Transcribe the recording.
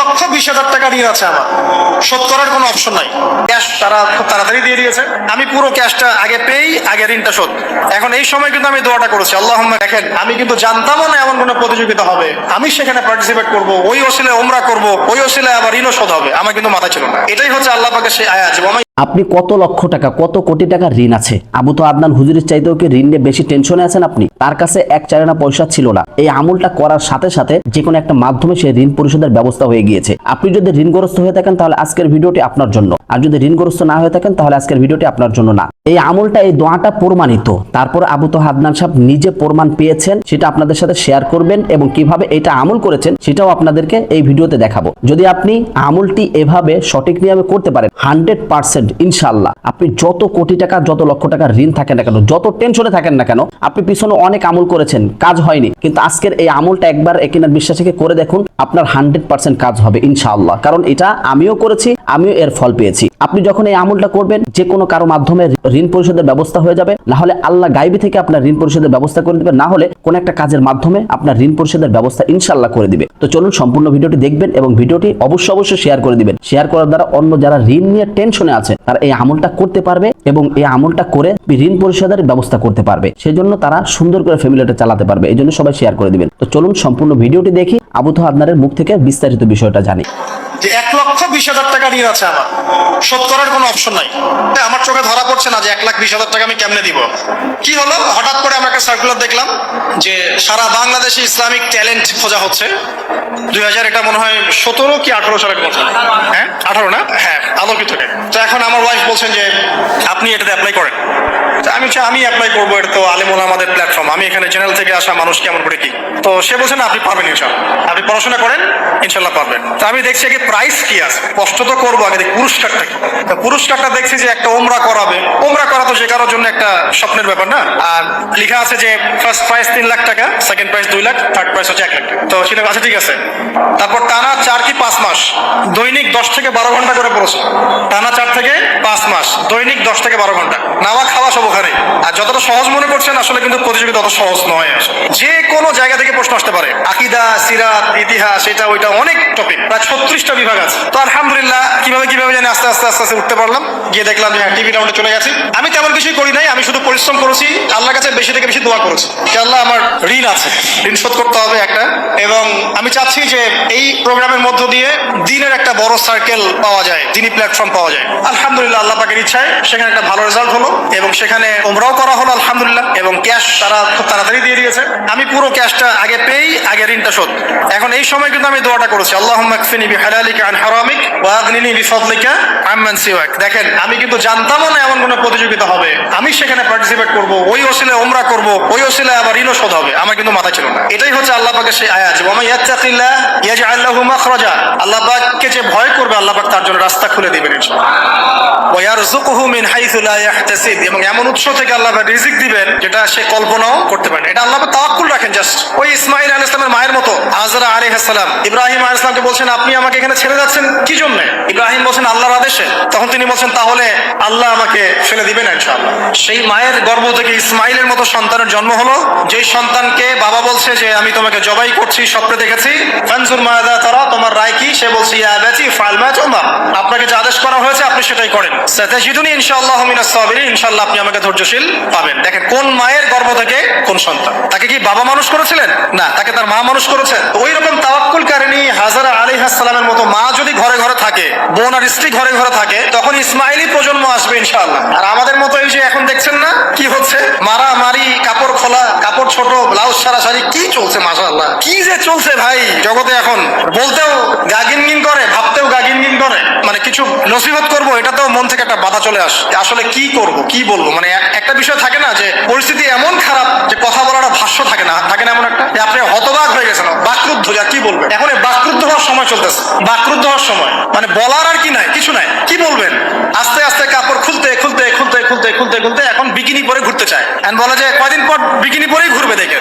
লক্ষ বিশ হাজার টাকা ঋণ আছে আমার। শোধ করার কোনো অপশন নাই। ক্যাশ তারা খুব তাড়াতাড়ি দিয়ে দিয়েছে। আমি পুরো ক্যাশটা আগে পেয়েই, আগে ঋণটা শোধ। এখন এই সময় কিন্তু আমি দোয়াটা করেছি। আল্লাহ দেখেন, আমি কিন্তু জানতামও না এমন কোনো প্রতিযোগিতা হবে। আমি সেখানে পার্টিসিপেট করব, ওই ওসিলে ওমরা করব, ওই ওসিলে আবার ঋণও শোধ হবে। আমার কিন্তু মাথা ছিল না। এটাই হচ্ছে আল্লাহ পাকে সে আয়াজ যে ওমাই আপনি কত লক্ষ টাকা, কত কোটি টাকার ঋণ আছে? আবু তো আদনান হুজুরের চাইতেও কি ঋণ নিয়ে বেশি টেনশনে আছেন আপনি? তার কাছে এক চারানা পয়সা ছিল না। এই আমলটা করার সাথে সাথে যে কোনো একটা মাধ্যমে সে ঋণ পরিশোধের ব্যবস্থা হয়ে গিয়েছে। আপনি যদি ঋণগ্রস্ত হয়ে থাকেন তাহলে আজকের ভিডিওটি আপনার জন্য। আর যদি ঋণগ্রস্ত না হয়ে থাকেন তাহলে আজকের ভিডিওটি আপনার জন্য না। এই আমলটা, এই দোয়াটা প্রমাণিত। তারপর আবু তো হাদনান সাহেব নিজে প্রমাণ পেয়েছেন, সেটা আপনাদের সাথে শেয়ার করবেন এবং কীভাবে এটা আমল করেছেন, সেটাও আপনাদেরকে এই ভিডিওতে দেখাবো। যদি আপনি আমলটি এভাবে সঠিক নিয়মে করতে পারেন, হান্ড্রেড পার্সেন্ট ইনশাল্লাহ আপনি যত কোটি টাকা, যত লক্ষ টাকার ঋণ থাকেন না কেন, যত টেনশনে থাকেন না কেন, আপনি পিছনে অনেক আমল করেছেন, কাজ হয়নি। কিন্তু আজকের এই আমলটা একবার একিনার বিশ্বাসীকে করে দেখুন, আপনার হান্ড্রেড পার্সেন্ট কাজ হবে ইনশাআল্লাহ। কারণ এটা আমিও করেছি, আমিও এর ফল পেয়েছি। আপনি যখন এই আমলটা করবেন যে কোনো কারও মাধ্যমে ঋণ পরিশোধের ব্যবস্থা হয়ে যাবে। না হলে আল্লাহ গাইবি থেকে আপনার ঋণ পরিশোধের ব্যবস্থা করে দিবে না হলে কোন একটা কাজের মাধ্যমে আপনার ঋণ পরিশোধের ব্যবস্থা ইনশাল্লাহ করে দিবে। তো চলুন সম্পূর্ণ ভিডিওটি দেখবেন এবং ভিডিওটি অবশ্যই অবশ্যই শেয়ার করে দিবেন। শেয়ার করার দ্বারা অন্য যারা ঋণ নিয়ে টেনশনে আছে, তারা এই আমলটা করতে পারবে এবং এই আমলটা করে ঋণ পরিশোধের ব্যবস্থা করতে পারবে। সেজন্য তারা সুন্দর করে ফ্যামিলিটা চালাতে পারবে। এই জন্য সবাই শেয়ার করে দিবেন। তো চলুন সম্পূর্ণ ভিডিওটি দেখি। আবু তো আদনারের মুখ থেকে বিস্তারিত বিষয়টা জানি। যে এক লক্ষ বিশ হাজার টাকা ঋণ আছে আমার। শোধ করার কোনো অপশন নাই। আমার চোখে ধরা পড়ছে না যে এক লাখ বিশ হাজার টাকা আমি কেমনে দিব? কি হলো? হঠাৎ করে আমি একটা সার্কুলার দেখলাম যে সারা বাংলাদেশে ইসলামিক ট্যালেন্ট খোঁজা হচ্ছে। দুই হাজার এটা মনে হয় সতেরো কি আঠারো সালের কথা হ্যাঁ? আঠারো না? হ্যাঁ আলোকিত তো এখন আমার ওয়াইফ বলছেন যে আপনি এটাতে অ্যাপ্লাই করেন। আমি আমি অ্যাপ্লাই করব, এটা তো আলিমুল আমাদের আমি এখানে চ্যানেল থেকে আসা মানুষ কেমন করে কি? তো সে বলছে, না, আপনি পারবেন ইনশাল্লাহ আপনি পড়াশোনা করেন ইনশাল্লাহ পারবেন। তো আমি দেখছি আগে প্রাইস কি আছে? কষ্ট তো করব, আগে পুরস্কারটা কি? পুরস্কারটা দেখছি যে একটা ওমরা করাবে। ওমরা করা তো যে কারোর জন্য একটা স্বপ্নের ব্যাপার না? আর লেখা আছে যে ফার্স্ট প্রাইস তিন লাখ টাকা সেকেন্ড প্রাইস দুই লাখ থার্ড প্রাইস হচ্ছে এক লাখ তো সেটা আচ্ছা ঠিক আছে। তারপর টানা চার কি পাঁচ মাস? দৈনিক দশ থেকে বারো ঘণ্টা করে পড়েছে। টানা চার থেকে পাঁচ মাস, দৈনিক দশ থেকে বারো ঘণ্টা। নাওয়া খাওয়া সব ওখানে আর যতটা সহজ মনে করছেন, আসলে কিন্তু প্রতিযোগিতা অত সহজ নয়। আসলে যে কোনো জায়গা থেকে প্রশ্ন আসতে পারে। আকিদা, সিরাত, ইতিহাস, এটা, ওইটা অনেক টপিক প্রায় ছত্রিশটা বিভাগ আছে। তো আলহামদুলিল্লাহ, কীভাবে কীভাবে জানি আস্তে আস্তে আস্তে আস্তে উঠতে পারলাম। গিয়ে দেখলাম যে টিভি রাউন্ডে চলে গেছি। আমি তেমন কিছুই করি নাই, আমি শুধু পরিশ্রম করেছি। আল্লাহর কাছে বেশি থেকে বেশি দোয়া করেছি। যে আল্লাহ আমার ঋণ আছে। ঋণ শোধ করতে হবে একটা। এবং আমি চাচ্ছি যে এই প্রোগ্রামের মধ্য দিয়ে দিনের একটা বড় সার্কেল পাওয়া যায় দিনই প্ল্যাটফর্ম পাওয়া যায়। আলহামদুলিল্লাহ, আল্লাহ পাকের ইচ্ছায় সেখানে একটা ভালো রেজাল্ট হলো। এবং সেখানে ওমরাও করা হলো, আলহামদুলিল্লাহ। এবং ক্যাশ তারা খুব তাড়াতাড়ি দিয়ে দিয়েছে। আমি পুরো ক্যাশটা আগে পেয়েই আগে ঋণটা শোধ। এখন এই সময় কিন্তু আমি দোয়াটা করেছি। আল্লাহ মাকফিনি বিহালালিকা আন হারামিক ওয়া আগনিনি বিফদলিকা আম্মান সিওয়াক। দেখেন, আমি কিন্তু জানতামও না এমন কোনো প্রতিযোগিতা হবে। আমি সেখানে পার্টিসিপেট করব, ওই ওসিলে ওমরা করব, ওই ওসিলে আবার ঋণও শোধ হবে। আমার কিন্তু মাথা ছিল না। এটাই হচ্ছে আল্লাহ পাকের সেই আয়াত ওয়া মান ইয়াত্তাকিল্লাহ ইয়াজআল লাহু মাখরাজা। আল্লাহ যে ভয় করবে, আল্লাহ তার জন্য রাস্তা খুলে দিবেন এবং এমন উৎস থেকে আল্লাহ রিজিক দিবেন, যেটা সে কল্পনাও করতে এটা আল্লাহ তাওয়াক্কুল রাখেন জাস্ট। ওই মায়ের মতো ইব্রাহিম বলছেন, আপনি আমাকে এখানে ছেড়ে যাচ্ছেন কি জন্য? ইব্রাহিম বলছেন, আল্লাহর আদেশে। তখন তিনি বলছেন, তাহলে আল্লাহ আমাকে ফেলে দিবেন সেই মায়ের গর্ভ থেকে ইসমাইলের মতো সন্তানের জন্ম হলো। যেই সন্তানকে বাবা বলছে যে, আমি তোমাকে জবাই করছি, স্বপ্নে দেখেছি। মায়াদা তারা, তোমার রায় কি? সে বলছে, ইয়া ফাল মা আপনাকে যে আদেশ করা হয়েছে, আপনি সেটাই করেন। সাতাজিদুনি ইনশাআল্লাহ মিনাস সাবিরিন, ইনশাআল্লাহ আপনি আমাকে ধৈর্যশীল পাবেন। দেখেন, কোন মায়ের গর্ভ থেকে কোন সন্তান? তাকে কি বাবা মানুষ করেছিলেন? না, তাকে তার মা মানুষ ওই রকম তাওয়াক্কুল মতো মা যদি ঘরে ঘরে থাকে, বোন আর স্ত্রী ঘরে ঘরে থাকে, তখন ইসমাইলি প্রজন্ম আসবে ইনশাআল্লাহ। আর আমাদের মতো এই যে এখন দেখছেন না, কি হচ্ছে? মারা মারি কাপড় খোলা কাপড় ছোট, ব্লাউজ সারা সারি কি চলছে, মাশাআল্লাহ? কি যে চলছে ভাই, জগতে এখন বলতেও গাগিনগিন করে, ভাবতেও গাগিনগিন করে। মানে কিছু নসিহত করব, এটাতেও মন থেকে একটা বাধা চলে আসে। আসলে কি করব, কি বলব? মানে একটা বিষয় থাকে না যে, পরিস্থিতি এমন খারাপ যে কথা বলার ভাষ্য থাকে না। থাকে না এমন একটা? যে আপনি হতবাক হয়ে গেছেন, বাকরুদ্ধ, যা কি বলবেন? এখন বাকরুদ্ধ হওয়ার সময় চলতেছে। বাকরুদ্ধ হওয়ার সময়। মানে বলার আর কি নাই কিছু নাই কি বলবেন আস্তে আস্তে কাপড় খুলতে খুলতে খুলতে খুলতে খুলতে খুলতে এখন বিকিনি পরে ঘুরতে চায়। And বলে যে কয়দিন পর বিকিনি পরেই ঘুরবে দেখে।